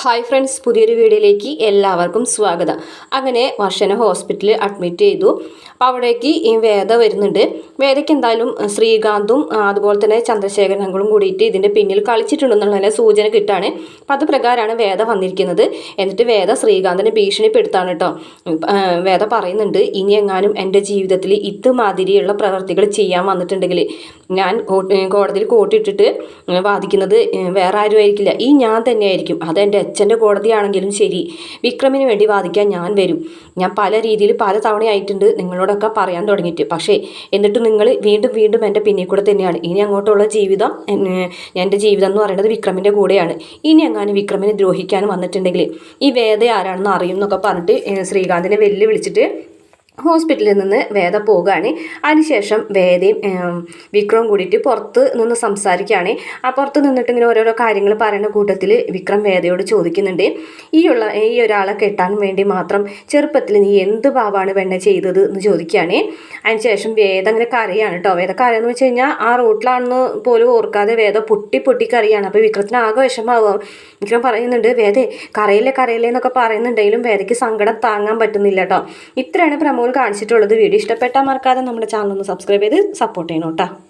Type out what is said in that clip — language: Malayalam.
ഹായ് ഫ്രണ്ട്സ് പുതിയൊരു വീഡിയോയിലേക്ക് എല്ലാവർക്കും സ്വാഗതം. അങ്ങനെ വർഷന ഹോസ്പിറ്റലിൽ അഡ്മിറ്റ് ചെയ്തു. അപ്പോൾ അവിടേക്ക് ഈ വേദ വരുന്നുണ്ട്. വേദയ്ക്ക് എന്തായാലും ശ്രീകാന്തും അതുപോലെ തന്നെ ചന്ദ്രശേഖരങ്ങളും കൂടിയിട്ട് ഇതിന്റെ പിന്നിൽ കളിച്ചിട്ടുണ്ടെന്നുള്ള സൂചന കിട്ടാണ്. അപ്പം അത് പ്രകാരമാണ് വേദ വന്നിരിക്കുന്നത്. എന്നിട്ട് വേദ ശ്രീകാന്തിനെ ഭീഷണിപ്പെടുത്താണ് കേട്ടോ വേദ പറയുന്നുണ്ട് ഇനി എങ്ങാനും എന്റെ ജീവിതത്തിൽ ഇതുമാതിരിയുള്ള പ്രവൃത്തികൾ ചെയ്യാൻ വന്നിട്ടുണ്ടെങ്കിൽ ഞാൻ കോടതിയിൽ കോട്ടിട്ടിട്ട് വാദിക്കുന്നത് വേറെ ആരും ആയിരിക്കില്ല ഈ ഞാൻ തന്നെയായിരിക്കും. അതെന്റെ അച്ഛന്റെ കോടതിയാണെങ്കിലും ശരി. വിക്രമിന് വേണ്ടി വാദിക്കാൻ ഞാൻ വരും. ഞാൻ പല രീതിയിൽ പല തവണയായിട്ടുണ്ട് നിങ്ങളോടൊക്കെ പറയാൻ തുടങ്ങിയിട്ട്. പക്ഷേ എന്നിട്ട് നിങ്ങൾ വീണ്ടും വീണ്ടും എന്റെ പിന്നിൽ കൂടെ തന്നെയാണ്. ഇനി അങ്ങോട്ടുള്ള ജീവിതം എന്റെ ജീവിതം എന്ന് പറയുന്നത് വിക്രമിന്റെ കൂടെയാണ്. ഇനി എങ്ങാനും വിക്രമിനെ ദ്രോഹിക്കാൻ വന്നിട്ടുണ്ടെങ്കിൽ ഈ വേദ ആരാണെന്ന് അറിയും എന്നൊക്കെ പറഞ്ഞിട്ട് ശ്രീകാന്തിനെ വെല്ലുവിളിച്ചിട്ട് ഹോസ്പിറ്റലിൽ നിന്ന് വേദ പോവുകയാണ്. അതിനുശേഷം വേദയും വിക്രം കൂടിയിട്ട് പുറത്ത് നിന്ന് സംസാരിക്കുകയാണ്. ആ പുറത്ത് നിന്നിട്ട് ഇങ്ങനെ ഓരോരോ കാര്യങ്ങൾ പറയുന്ന കൂട്ടത്തിൽ വിക്രം വേദയോട് ചോദിക്കുന്നുണ്ട്. ഈ ഉള്ള ഈ ഒരാളെ കെട്ടാൻ വേണ്ടി മാത്രം ചെറുപ്പത്തിൽ നീ എന്ത് പാവാണ് വെണ്ണ ചെയ്തത് എന്ന് ചോദിക്കുകയാണ്. അതിനുശേഷം വേദ അങ്ങനെ കറിയാണ് കേട്ടോ. വേദ കരയെന്ന് വെച്ച് കഴിഞ്ഞാൽ ആ റോട്ടിലാണെന്ന് പോലും ഓർക്കാതെ വേദ പൊട്ടി പൊട്ടി കറിയാണ് അപ്പോൾ വിക്രത്തിന് ആകെ വിഷമാവും വിക്രം പറയുന്നുണ്ട് വേദേ കരയില്ലേ കരയില്ലേ എന്നൊക്കെ പറയുന്നുണ്ടെങ്കിലും വേദയ്ക്ക് സങ്കടം താങ്ങാൻ പറ്റുന്നില്ല കേട്ടോ. ഇത്രയാണ് പ്രമോൾ കാണിച്ചിട്ടുള്ളത് വീഡിയോ ഇഷ്ടപ്പെട്ടാൽ മറക്കാതെ നമ്മുടെ ചാനൽ ഒന്ന് സബ്സ്ക്രൈബ് ചെയ്ത് സപ്പോർട്ട് ചെയ്യണം കേട്ടോ.